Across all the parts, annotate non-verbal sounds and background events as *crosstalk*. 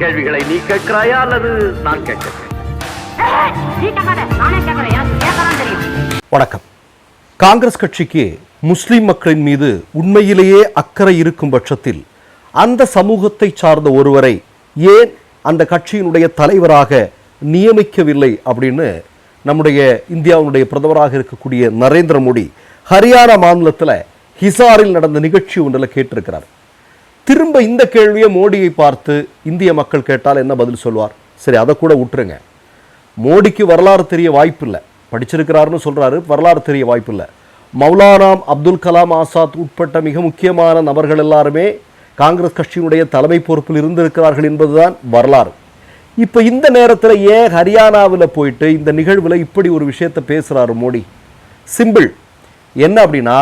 கேள்விகளை நீ கேட்கிறாயா அல்லது நான் கேட்கிறேன். வணக்கம். காங்கிரஸ் கட்சிக்கு முஸ்லிம் மக்களின் மீது உண்மையிலேயே அக்கறை இருக்கும் பட்சத்தில் அந்த சமூகத்தை சார்ந்த ஒருவரை ஏன் அந்த கட்சியினுடைய தலைவராக நியமிக்கவில்லை அப்படின்னு நம்முடைய இந்தியாவுடைய பிரதமராக இருக்கக்கூடிய நரேந்திர மோடி ஹரியானா மாநிலத்தில் ஹிசாரில் நடந்த நிகழ்ச்சி ஒன்றில் கேட்டிருக்கிறார். திரும்ப இந்த கேள்வியை மோடியை பார்த்து இந்திய மக்கள் கேட்டால் என்ன பதில் சொல்வார்? சரி அதை கூட விட்டுருங்க மோடிக்கு வரலாறு தெரிய வாய்ப்பில்லை. படிச்சிருக்கிறாருன்னு சொல்கிறாரு வரலாறு தெரிய வாய்ப்பில்லை. மௌலானாம் அப்துல் கலாம் ஆசாத் உட்பட்ட மிக முக்கியமான நபர்கள் எல்லாருமே காங்கிரஸ் கட்சியினுடைய தலைமை பொறுப்பில் இருந்திருக்கிறார்கள் என்பதுதான் வரலாறு. இப்போ இந்த நேரத்தில் ஏன் ஹரியானாவில் போயிட்டு இந்த நிகழ்வில் இப்படி ஒரு விஷயத்தை பேசுகிறாரு மோடி? சிம்பிள். என்ன அப்படின்னா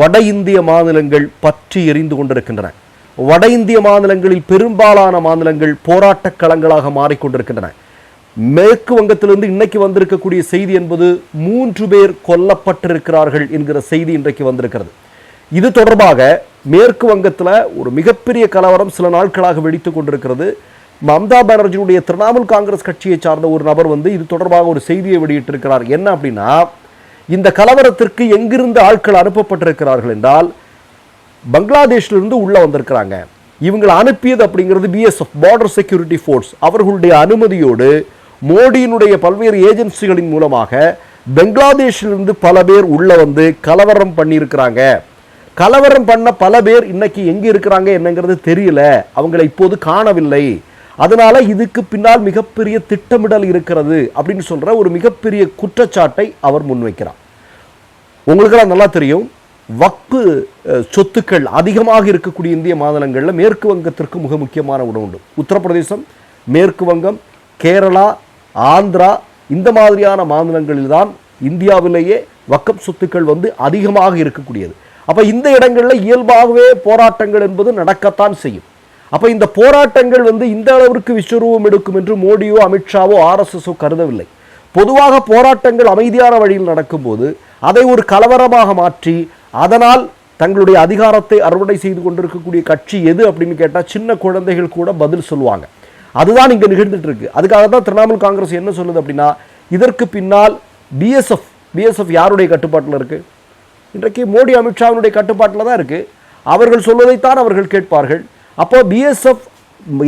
வட இந்திய மாநிலங்கள் பற்றி எரிந்து கொண்டிருக்கின்றன. வட இந்திய மாநிலங்களில் பெரும்பாலான மாநிலங்கள் போராட்டக் களங்களாக மாறிக்கொண்டிருக்கின்றன மேற்கு வங்கத்திலிருந்து இன்னைக்கு வந்திருக்கக்கூடிய செய்தி என்பது மூன்று பேர் கொல்லப்பட்டிருக்கிறார்கள் என்கிற செய்தி இன்றைக்கு வந்திருக்கிறது. இது தொடர்பாக மேற்கு வங்கத்தில் ஒரு மிகப்பெரிய கலவரம் சில நாட்களாக வெடித்துக் கொண்டிருக்கிறது. மம்தா பானர்ஜியுடைய திரிணாமுல் காங்கிரஸ் கட்சியை சார்ந்த ஒரு நபர் வந்து இது தொடர்பாக ஒரு செய்தியை வெளியிட்டிருக்கிறார். என்ன அப்படின்னா இந்த கலவரத்திற்கு எங்கிருந்து ஆட்கள் அனுப்பப்பட்டிருக்கிறார்கள் என்றால் பங்களாதேஷ்லேருந்து உள்ளே வந்திருக்கிறாங்க. இவங்களை அனுப்பியது அப்படிங்கிறது பிஎஸ்எஃப் பார்டர் செக்யூரிட்டி ஃபோர்ஸ் அவர்களுடைய அனுமதியோடு மோடியினுடைய பல்வேறு ஏஜென்சிகளின் மூலமாக பங்களாதேஷிலிருந்து பல பேர் உள்ளே வந்து கலவரம் பண்ணியிருக்கிறாங்க. கலவரம் பண்ண பல பேர் இன்னைக்கு எங்கே இருக்கிறாங்க என்னங்கிறது தெரியல. அவங்களை இப்போது காணவில்லை. அதனால இதுக்கு பின்னால் மிகப்பெரிய திட்டமிடல் இருக்கிறது அப்படின்னு சொல்கிற ஒரு மிகப்பெரிய குற்றச்சாட்டை அவர் முன்வைக்கிறார். உங்களுக்கெல்லாம் நல்லா தெரியும். வக்பு சொத்துக்கள் அதிகமாக இருக்கக்கூடிய இந்திய மாநிலங்களில் மேற்கு வங்கத்திற்கு மிக முக்கியமான உணவு உண்டு. உத்தரப்பிரதேசம் மேற்கு வங்கம் கேரளா ஆந்திரா இந்த மாதிரியான மாநிலங்களில் தான் இந்தியாவிலேயே வக்கம் சொத்துக்கள் வந்து அதிகமாக இருக்கக்கூடியது. அப்போ இந்த இடங்களில் இயல்பாகவே போராட்டங்கள் என்பது நடக்கத்தான் செய்யும். அப்போ இந்த போராட்டங்கள் வந்து இந்த அளவிற்கு விஸ்வரூபம் எடுக்கும் என்று மோடியோ அமித்ஷாவோ ஆர்எஸ்எஸோ கருதவில்லை. பொதுவாக போராட்டங்கள் அமைதியான வழியில் நடக்கும்போது அதை ஒரு கலவரமாக மாற்றி அதனால் தங்களுடைய அதிகாரத்தை அறுவடை செய்து கொண்டிருக்கக்கூடிய கட்சி எது அப்படின்னு கேட்டால் சின்ன குழந்தைகள் கூட பதில் சொல்லுவாங்க. அதுதான் இங்கே நிகழ்ந்துட்டு இருக்கு. அதுக்காக தான் திரிணாமுல் காங்கிரஸ் என்ன சொல்லுது அப்படின்னா இதற்கு பின்னால் பிஎஸ்எஃப் பிஎஸ்எஃப் யாருடைய கட்டுப்பாட்டில் இருக்கு? இன்றைக்கு மோடி அமித்ஷாவினுடைய கட்டுப்பாட்டில் தான் இருக்கு. அவர்கள் சொல்வதைத்தான் அவர்கள் கேட்பார்கள். அப்போ பிஎஸ்எஃப்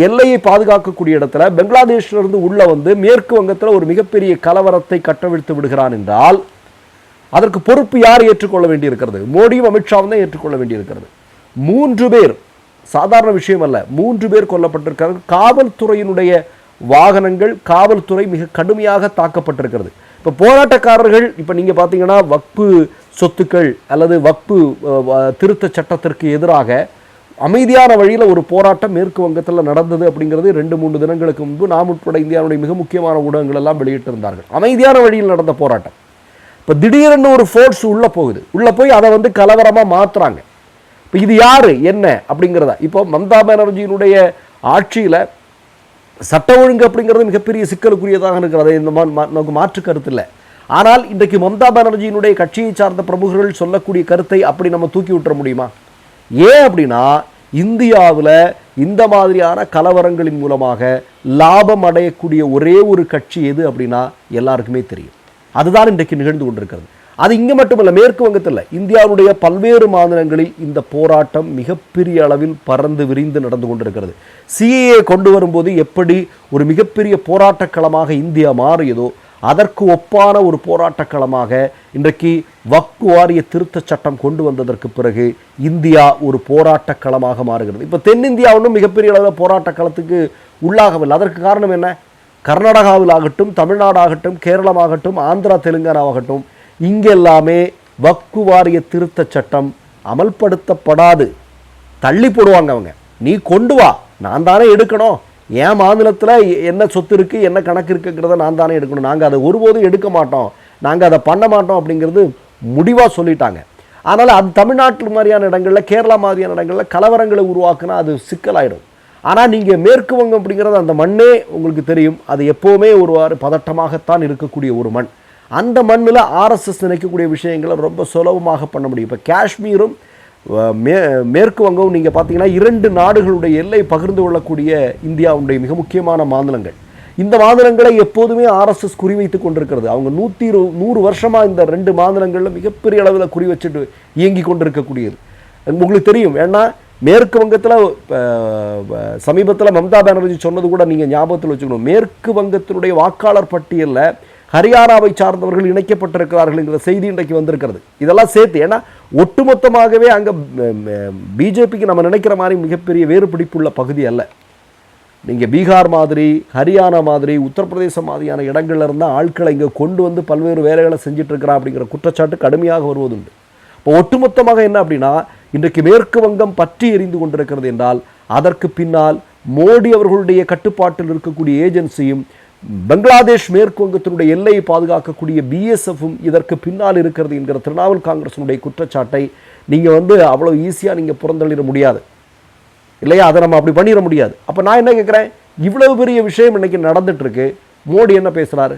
எல்லையை பாதுகாக்கக்கூடிய இடத்துல பெங்களாதேஷ்ல உள்ளே வந்து மேற்கு வங்கத்தில் ஒரு மிகப்பெரிய கலவரத்தை கட்டவிழ்த்து விடுகிறான் என்றால் அதற்கு பொறுப்பு யார் ஏற்றுக்கொள்ள வேண்டியிருக்கிறது? மோடியும் அமித்ஷாவும் தான் ஏற்றுக்கொள்ள வேண்டியிருக்கிறது. மூன்று பேர் சாதாரண விஷயம் அல்ல மூன்று பேர் கொல்லப்பட்டிருக்கிறார்கள். காவல்துறையினுடைய வாகனங்கள் காவல்துறை மிக கடுமையாக தாக்கப்பட்டிருக்கிறது. இப்போ போராட்டக்காரர்கள் இப்போ நீங்கள் பார்த்தீங்கன்னா வக்பு சொத்துக்கள் அல்லது வக்பு திருத்த சட்டத்திற்கு எதிராக அமைதியான வழியில் ஒரு போராட்டம் மேற்கு வங்கத்தில் நடந்தது அப்படிங்கிறது ரெண்டு மூன்று தினங்களுக்கு முன்பு நாம் உட்பட இந்தியாவுடைய மிக முக்கியமான ஊடகங்கள் எல்லாம் வெளியிட்டிருந்தார்கள். அமைதியான வழியில் நடந்த போராட்டம். இப்போ திடீர்னு ஒரு ஃபோர்ஸ் உள்ளே போகுது. உள்ளே போய் அதை வந்து கலவரமாக மாற்றுறாங்க இப்போ இது யார்? என்ன? அப்படிங்கிறதா. இப்போ மம்தா பானர்ஜியினுடைய ஆட்சியில் சட்ட ஒழுங்கு அப்படிங்கிறது மிகப்பெரிய சிக்கலுக்குரியதாக இருக்கிறது. இந்த நமக்கு மாற்று கருத்து இல்லை. ஆனால் இன்றைக்கு மம்தா பானர்ஜியினுடைய கட்சியை சார்ந்த பிரமுகர்கள் சொல்லக்கூடிய கருத்தை அப்படி நம்ம தூக்கி விட்டுற முடியுமா? ஏன் அப்படின்னா இந்தியாவில் இந்த மாதிரியான கலவரங்களின் மூலமாக லாபம் அடையக்கூடிய ஒரே ஒரு கட்சி எது அப்படின்னா எல்லாருக்குமே தெரியும். அதுதான் இன்றைக்கு நிகழ்ந்து கொண்டிருக்கிறது. அது இங்கே மட்டுமல்ல மேற்கு வங்கத்தில் இந்தியாவுடைய பல்வேறு மாநிலங்களில் இந்த போராட்டம் மிகப்பெரிய அளவில் பறந்து விரிந்து நடந்து கொண்டிருக்கிறது. சிஏஏ கொண்டு வரும்போது எப்படி ஒரு மிகப்பெரிய போராட்டக் களமாக இந்தியா மாறியதோ அதற்கு ஒப்பான ஒரு போராட்டக் களமாக இன்றைக்கு வக்கு வாரிய திருத்தச் சட்டம் கொண்டு வந்ததற்கு பிறகு இந்தியா ஒரு போராட்டக் களமாக மாறுகிறது. இப்போ தென்னிந்தியா ஒன்றும் மிகப்பெரிய அளவில் போராட்டக் களத்துக்கு உள்ளாகவில்லை. அதற்கு காரணம் என்ன? கர்நாடகாவில் ஆகட்டும் தமிழ்நாடாகட்டும் கேரளமாகட்டும் ஆந்திரா தெலுங்கானாவாகட்டும் இங்கெல்லாமே வக்கு வாரிய திருத்தச் சட்டம் அமல்படுத்தப்படாது. தள்ளி போடுவாங்க அவங்க. நீ கொண்டு வா நான் தானே எடுக்கணும். என் மாநிலத்தில் என்ன சொத்து இருக்குது என்ன கணக்கு இருக்குங்கிறத நான் தானே எடுக்கணும். நாங்கள் அதை ஒருபோதும் எடுக்க மாட்டோம். நாங்கள் அதை பண்ண மாட்டோம் அப்படிங்கிறது முடிவாக சொல்லிட்டாங்க. ஆனால் அது தமிழ்நாட்டு மாதிரியான இடங்களில் கேரளா மாதிரியான இடங்களில் கலவரங்களை உருவாக்குனா அது சிக்கலாயிடும். ஆனால் நீங்கள் மேற்கு வங்கம் அப்படிங்கிறது அந்த மண்ணே உங்களுக்கு தெரியும். அது எப்போவுமே ஒருவாறு பதட்டமாகத்தான் இருக்கக்கூடிய ஒரு மண். அந்த மண்ணில் ஆர்எஸ்எஸ் நினைக்கக்கூடிய விஷயங்களை ரொம்ப சுலபமாக பண்ண முடியும். இப்போ காஷ்மீரும் மே மேற்கு வங்கம் நீங்கள் பார்த்தீங்கன்னா இரண்டு நாடுகளுடைய எல்லை பகிர்ந்து கொள்ளக்கூடிய இந்தியாவுடைய மிக முக்கியமான மாநிலங்கள். இந்த மாநிலங்களை எப்போதுமே ஆர்எஸ்எஸ் குறிவைத்து கொண்டிருக்கிறது. அவங்க நூற்றி இரு நூறு வருஷமாக இந்த ரெண்டு மாநிலங்களில் மிகப்பெரிய அளவில் குறி வச்சுட்டு இயங்கி கொண்டிருக்கக்கூடியது. உங்களுக்கு தெரியும். ஏன்னா மேற்கு வங்கத்தில் சமீபத்தில் மம்தா பானர்ஜி சொன்னது கூட நீங்கள் ஞாபகத்தில் வச்சுக்கணும். மேற்கு வங்கத்தினுடைய வாக்காளர் பட்டியலில் ஹரியானாவை சார்ந்தவர்கள் இணைக்கப்பட்டிருக்கிறார்கள் என்கிற செய்தி இன்றைக்கு வந்திருக்கிறது. இதெல்லாம் சேர்த்து ஏன்னா ஒட்டுமொத்தமாகவே அங்கே பிஜேபிக்கு நம்ம நினைக்கிற மாதிரி மிகப்பெரிய வேறுபிடிப்புள்ள பகுதி அல்ல. நீங்கள் பீகார் மாதிரி ஹரியானா மாதிரி உத்தரப்பிரதேசம் மாதிரியான இடங்கள்ல இருந்தால் ஆட்களை இங்கே கொண்டு வந்து பல்வேறு வேலைகளை செஞ்சிட்ருக்கிறா இருக்கிறா அப்படிங்கிற குற்றச்சாட்டு கடுமையாக வருவதுண்டு. இப்போ ஒட்டுமொத்தமாக என்ன அப்படின்னா இன்றைக்கு மேற்கு வங்கம் பற்றி எரிந்து கொண்டிருக்கிறது என்றால் அதற்கு பின்னால் மோடி அவர்களுடைய கட்டுப்பாட்டில் இருக்கக்கூடிய ஏஜென்சியும் பங்களாதேஷ் மேற்கு வங்கத்தினுடைய எல்லையை பாதுகாக்கக்கூடிய பிஎஸ்எஃப்பும் இதற்கு பின்னால் இருக்கிறது என்கிற திரிணாமுல் காங்கிரசினுடைய குற்றச்சாட்டை நீங்கள் வந்து அவ்வளோ ஈஸியாக நீங்கள் புறந்தள்ளிட முடியாது. இல்லையா? அதை நம்ம அப்படி பண்ணிட முடியாது. அப்போ நான் என்ன கேட்குறேன் இவ்வளவு பெரிய விஷயம் இன்னைக்கு நடந்துட்டு இருக்கு. மோடி என்ன பேசுகிறாரு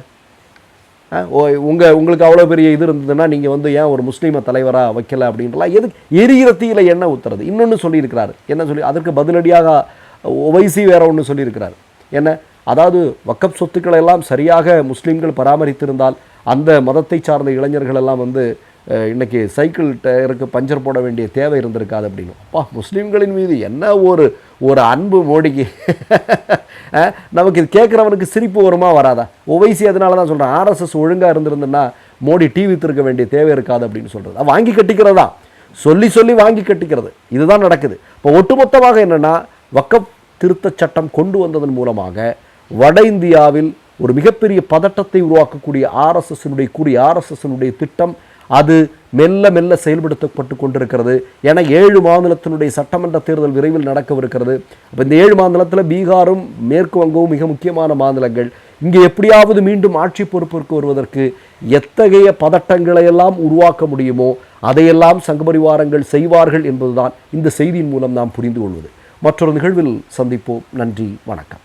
ஓ உங்கள் உங்களுக்கு அவ்வளோ பெரிய இது இருந்ததுன்னா நீங்கள் வந்து ஏன் ஒரு முஸ்லீமை தலைவராக வைக்கல அப்படின்றலாம்? எதுக்கு? எரிகிற தீயில என்ன ஊத்துறது? இன்னொன்று சொல்லியிருக்கிறார். என்ன சொல்லி அதற்கு பதிலடியாக ஒவைசி வேற ஒன்று சொல்லியிருக்கிறார். என்ன? அதாவது வக்கப் சொத்துக்களை எல்லாம் சரியாக முஸ்லீம்கள் பராமரித்திருந்தால் அந்த மதத்தை சார்ந்த இளைஞர்கள் எல்லாம் வந்து இன்றைக்கி சைக்கிள் டயருக்கு பஞ்சர் போட வேண்டிய தேவை இருந்திருக்காது அப்படின்னு. அப்பா முஸ்லீம்களின் மீது என்ன ஒரு ஒரு அன்பு மோடிக்கு? *laughs* நமக்கு இது கேட்குறவனுக்கு சிரிப்பு வருமா வராதா? ஒவைசி அதனால தான் சொல்கிறேன் ஆர்எஸ்எஸ் ஒழுங்காக இருந்திருந்துன்னா மோடி டிவி திருக்க வேண்டிய தேவை இருக்காது அப்படின்னு சொல்கிறது வாங்கி கட்டிக்கிறதா? சொல்லி சொல்லி வாங்கி கட்டிக்கிறது. இதுதான் நடக்குது. இப்போ ஒட்டுமொத்தமாக என்னென்னா வக்கப் திருத்தச் சட்டம் கொண்டு வந்ததன் மூலமாக வட இந்தியாவில் ஒரு மிகப்பெரிய பதட்டத்தை உருவாக்கக்கூடிய ஆர்எஸ்எஸ்னுடைய கூடிய ஆர்எஸ்எஸ்னுடைய திட்டம் அது மெல்ல மெல்ல செயல்படுத்தப்பட்டு கொண்டிருக்கிறது. என ஏழு மாநிலத்தினுடைய சட்டமன்ற தேர்தல் விரைவில் நடக்கவிருக்கிறது. அப்போ இந்த ஏழு மாநிலத்தில் பீகாரும் மேற்கு வங்கமும் மிக முக்கியமான மாநிலங்கள். இங்கே எப்படியாவது மீண்டும் ஆட்சி பொறுப்பிற்கு வருவதற்கு எத்தகைய பதட்டங்களை எல்லாம் உருவாக்க முடியுமோ அதையெல்லாம் சங்கபரிவாரங்கள் செய்வார்கள் என்பதுதான் இந்த செய்தியின் மூலம் நாம் புரிந்து கொள்வது. மற்றொரு நிகழ்வில் சந்திப்போம். நன்றி வணக்கம்.